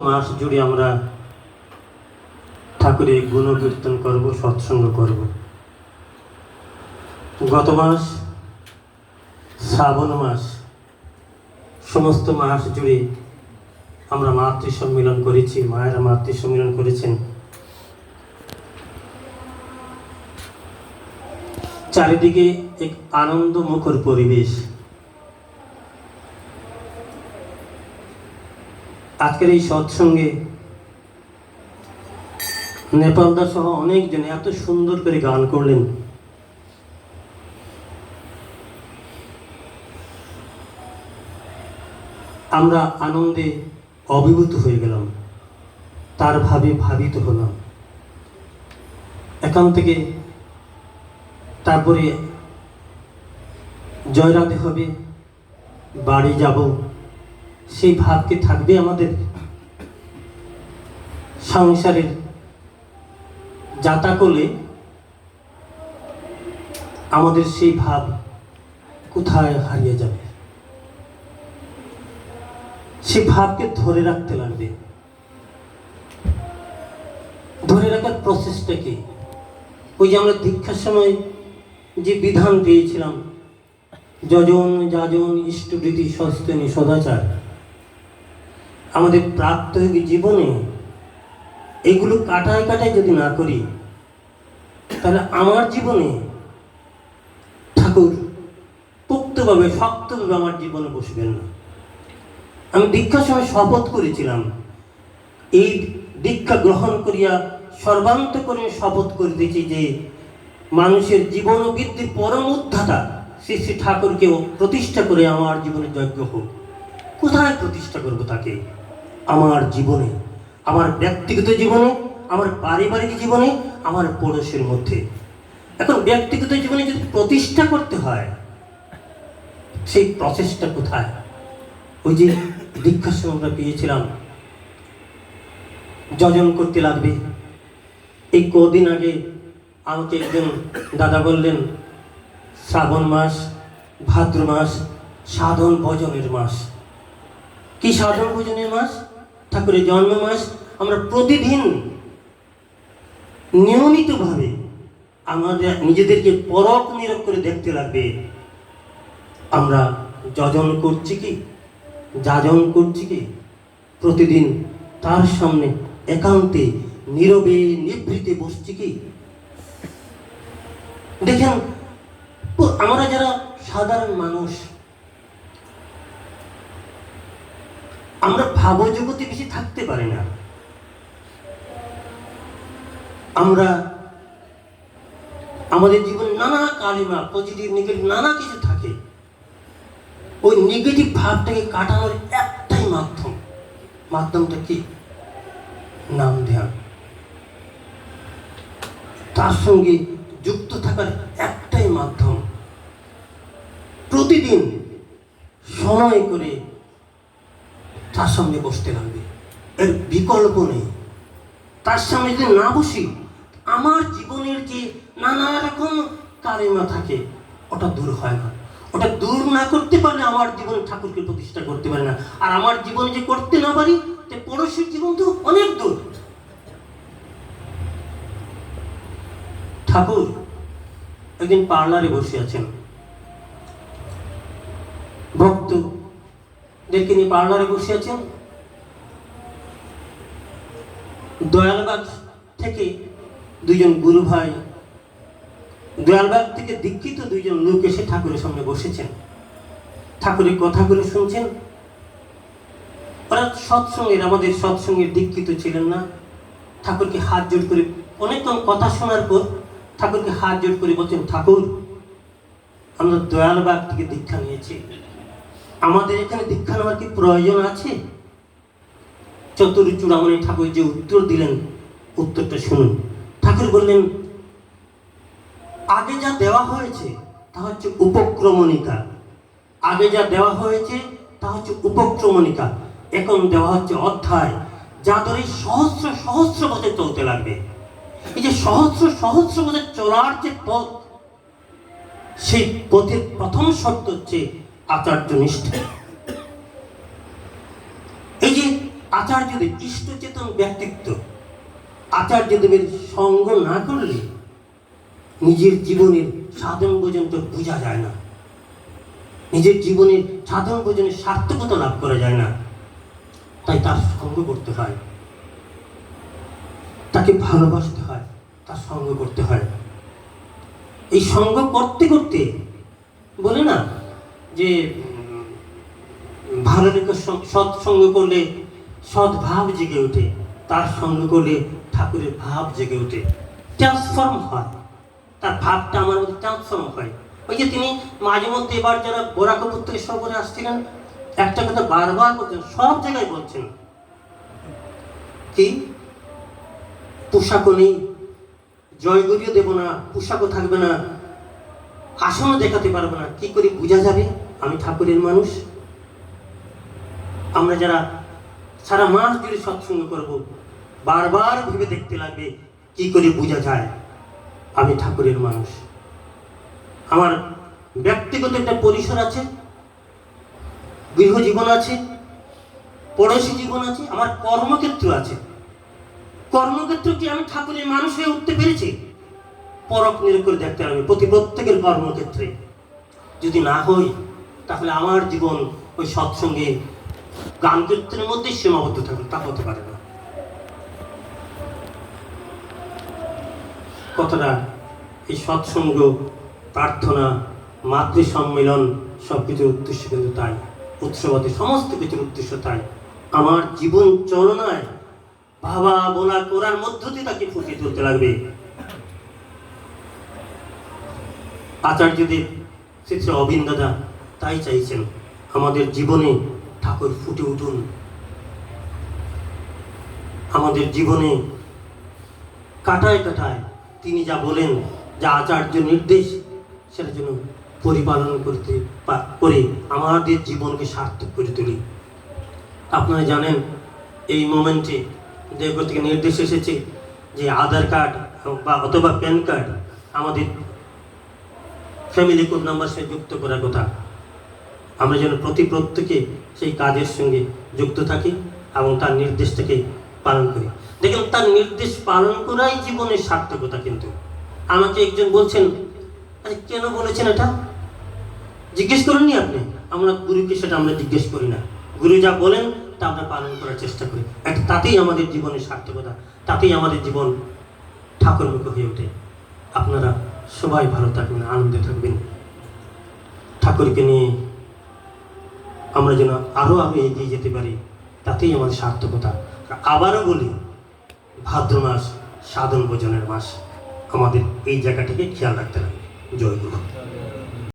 মাস জুড়ে আমরা ঠাকুরের গুণ কীর্তন করব, সৎসঙ্গ করব। গত মাস, শ্রাবণ মাস, সমস্ত মাস জুড়ে আমরা মাতৃ সম্মিলন করেছি, মায়েরা মাতৃ সম্মিলন করেছেন। চারিদিকে এক আনন্দ মুখর পরিবেশ। আজকের এই সৎসঙ্গে নেপালদা সহ অনেকজন এত সুন্দর করে গান করলেন। আমরা আনন্দে অভিভূত হয়ে গেলাম, তার ভাবে ভাবিত হলাম। এখান থেকে তারপরে জয়রাতে হবে, বাড়ি যাব। সেই ভাব কি থাকবে আমাদের? সংসারের যাতা করলে আমাদের সেই ভাব কোথায় হারিয়ে যাবে? সেই ভাবকে ধরে রাখতে লাগবে। ধরে রাখার প্রসেসটা কি? ওই যে আমরা দীক্ষার সময় যে বিধান পেয়েছিলাম যজন যাজন ইষ্টরীতি সস্তনী সদাচার। আমাদের প্রাত্যহিক জীবনে এগুলো কাটায় কাটায় যদি না করি, তাহলে আমার জীবনে ঠাকুর পুক্তভাবে শক্তভাবে আমার জীবনে বসবেন না। আমি দীক্ষার সময় শপথ করেছিলাম, এই দীক্ষা গ্রহণ করিয়া সর্বান্তকরণে শপথ করিতেছি যে মানুষের জীবন বৃদ্ধির পরম উদ্ধাতা শ্রী শ্রী ঠাকুরকেও প্রতিষ্ঠা করে আমার জীবনে যজ্ঞ হোক। কোথায় প্রতিষ্ঠা করব তাকে? আমার জীবনে, আমার ব্যক্তিগত জীবনে, আমার পারিবারিক জীবনে, আমার পড়োশের মধ্যে। এখন ব্যক্তিগত জীবনে যদি প্রতিষ্ঠা করতে হয়, সেই প্রসেসটা কোথায়? ওই যে দীক্ষার সময় আমরা পেয়েছিলাম। যজন করতে লাগবে। এই কদিন আগে আমাকে একজন দাদা বললেন, শ্রাবণ মাস, ভাদ্র মাস, সাধন ভজনের মাস। কি সাধন ভজনের মাস? ঠাকুরের জন্ম মাস আমরা প্রতিদিন নিয়মিতভাবে আমাদের নিজেদেরকে পরক নিরক করে দেখতে লাগবে। আমরা যজন করছি কি? যাজন করছি কি? প্রতিদিন তার সামনে একান্তে, নীরবে, নিভৃতে বসছি কি? দেখেন আমরা যারা সাধারণ মানুষ আমরা ভাবজগতে বেশি থাকতে পারে না। আমরা আমাদের জীবনে নানা কালিমা পজিটিভ নেগেটিভ নানা কিছু থাকে। ওই নেগেটিভ ভাবটাকে কাটানোর একটাই মাধ্যম। মাধ্যমটা কি? নাম ধ্যান। তার সঙ্গে যুক্ত থাকার একটাই মাধ্যম। প্রতিদিন সময় করে সঙ্গে বসতে লাগবে এর বিকল্প নেই। তার সামনে যদি না বসি, আমার জীবনের যে নানা রকম কালিমা থাকে, ওটা দূর হয় না। ওটা দূর না করতে পারলে আমার জীবন ঠাকুরকে প্রতিষ্ঠা করতে পারে না। আর আমার জীবনে যে করতে না পারি, তে পড়োশীর জীবন তো অনেক দূর। ঠাকুর, একদিন পার্লারে বসে আছেন। নিয়ে পার্লারে বসে আছেন দয়ালবাগ থেকে দুইজন গুরু ভাই দয়ালবাগ থেকে দীক্ষিত দুইজন লোক এসে ঠাকুরের সামনে বসেছেন। ঠাকুরের কথাগুলো শুনছেন। ওরা সৎসঙ্গের, আমাদের সৎসঙ্গের দীক্ষিত ছিলেন না। ঠাকুরকে হাত জোট করে অনেকক্ষণ কথা শোনার পর ঠাকুরকে হাত জোট করে বলছেন, ঠাকুর, আমরা দয়ালবাগ থেকে দীক্ষা নিয়েছি। আমাদের এখানে দীক্ষা নেওয়ার কি প্রয়োজন আছে? চতুর চূড়ামণি ঠাকুর যে উত্তর দিলেন, উত্তরটা শুনুন। ঠাকুর বললেন, আগে যা দেওয়া হয়েছে, তা হচ্ছে উপক্রমণিকা। আগে যা দেওয়া হয়েছে, তা হচ্ছে উপক্রমণিকা। এখন দেওয়া হচ্ছে অধ্যায়, যা ধরে সহস্র সহস্র বছর চলতে লাগবে। এই যে সহস্র সহস্র বছর চলার যে পথ, সেই পথের প্রথম শর্ত হচ্ছে আচার্য নিষ্ঠা এই যে আচার্যদেব ইষ্টচেতন ব্যক্তিত্ব, আচার্যদেবের সঙ্গ না করলে নিজের জীবনের সাধন পর্যন্ত বোঝা যায় না। নিজের জীবনের সাধন ভোজনের সার্থকতা লাভ করা যায় না। তাই তার সঙ্গ করতে হয়। তাকে ভালোবাসতে হয়, তার সঙ্গ করতে হয়। এই সঙ্গ করতে করতে বলে না যে ভালো রেখে সৎসঙ্গ করলে সৎ ভাব জেগে ওঠে, তার সঙ্গ করলে ঠাকুরের ভাব জেগে ওঠে। ট্রান্সফর্ম হয়। তার ভাবটা আমার মধ্যে ট্রান্সফর্ম হয়। ওই যে তিনি মাঝে মধ্যে এবার যারা বোরাকপুর থেকে সফরে আসছিলেন, একটা কথা বারবার বলছেন, সব জায়গায় বলছেন। কি? পোশাকও নেই। জয়গরিও দেব না, পোশাকও থাকবে না। আসনও দেখাতে পারব না। কি করে বোঝা যাবে? আমি ঠাকুরের মানুষ। আমরা যারা সারা মাস জুড়ে সৎসঙ্গ করব, বারবার ভেবে দেখতে লাগবে, কি করে বোঝা যায়? আমি ঠাকুরের মানুষ। আমার ব্যক্তিগত একটা পরিসর আছে, গৃহ জীবন আছে, পড়োশী জীবন আছে, আমার কর্মক্ষেত্র আছে। কর্মক্ষেত্র কি আমি ঠাকুরের মানুষ হয়ে উঠতে পেরেছি? পরক করে দেখতে হবে, প্রতি প্রত্যেকের কর্মক্ষেত্রে যদি না হই তাহলে আমার জীবন ওই সৎসঙ্গে গান কীর্তনের মধ্যেই সীমাবদ্ধ থাকবে, তা হতে পারে না। কথাটা, এই সৎসঙ্গ, প্রার্থনা মাতৃ সম্মেলন সব কিছুর উদ্দেশ্য কিন্তু তাই। উৎসবাদী সমস্ত কিছুর উদ্দেশ্য তাই। আমার জীবন চলনায় ভাবা বলা করার মধ্য দিয়ে তাকে ফুটিয়ে তুলতে লাগবে। আচার্যদেব শ্রী শ্রী অবিন দাদা তাই চাইছেন আমাদের জীবনে ঠাকুর ফুটে উঠুন। আমাদের জীবনে কাটায় কাটায় তিনি যা বলেন, যা আচার্য নির্দেশ, সেটা যেন পরিপালন করতে করে আমাদের জীবনকে সার্থক করে তুলি। আপনারা জানেন, এই মোমেন্টে দেবগর থেকে নির্দেশ এসেছে যে আধার কার্ড বা অথবা প্যান কার্ড আমাদের ফ্যামিলি নাম্বার সঙ্গে যুক্ত করার কথা। আমরা যেন প্রতি প্রত্যেকে সেই কাজের সঙ্গে যুক্ত থাকি এবং তার নির্দেশটাকে পালন করি। দেখুন, তার নির্দেশ পালন করাই জীবনের সার্থকতা কিন্তু। আমাকে একজন বলছেন কেন বলেছেন এটা? জিজ্ঞেস করেননি আপনি? আমরা গুরুকে সেটা আমরা জিজ্ঞেস করি না। গুরু যা বলেন, তা আমরা পালন করার চেষ্টা করি। একটা তাতেই আমাদের জীবনের সার্থকতা, তাতেই আমাদের জীবন ঠাকুরমুখী হয়ে ওঠে। আপনারা সবাই ভালো থাকবেন, আনন্দে থাকবেন। ঠাকুরকে নিয়ে আমরা যেন আরও আরও এগিয়ে যেতে পারি, তাতেই আমাদের সার্থকতা। আবারও বলি, ভাদ্র মাস, সাধন ভোজনের মাস। আমাদের এই জায়গাটিকে খেয়াল রাখতে হবে। জয় গুরু